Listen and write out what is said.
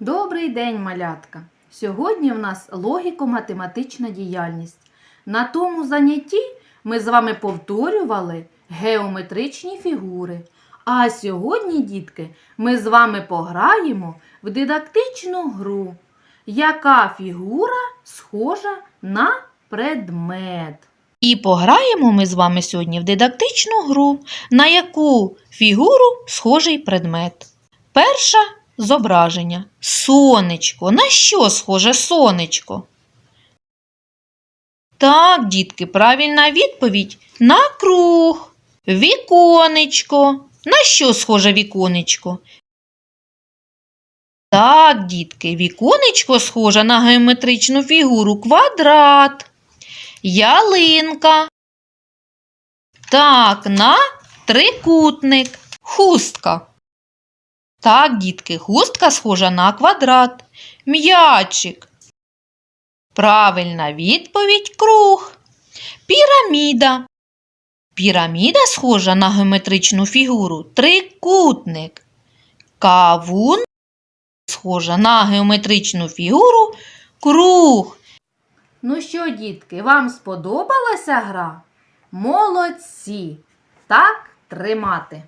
Добрий день, малятка! Сьогодні в нас логіко-математична діяльність. На тому занятті ми з вами повторювали геометричні фігури. А сьогодні, дітки, ми з вами пограємо в дидактичну гру. Яка фігура схожа на предмет? І пограємо ми з вами сьогодні в дидактичну гру, на яку фігуру схожий предмет. Перше зображення. Сонечко. На що схоже сонечко? Так, дітки, правильна відповідь на круг. Віконечко. На що схоже віконечко? Так, дітки, віконечко схоже на геометричну фігуру квадрат. Ялинка. Так, на трикутник. Хустка. Так, дітки, хустка схожа на квадрат. М'ячик. Правильна відповідь круг. Піраміда. Піраміда схожа на геометричну фігуру трикутник. Кавун схожа на геометричну фігуру круг. Ну що, дітки, вам сподобалася гра? Молодці! Так тримати.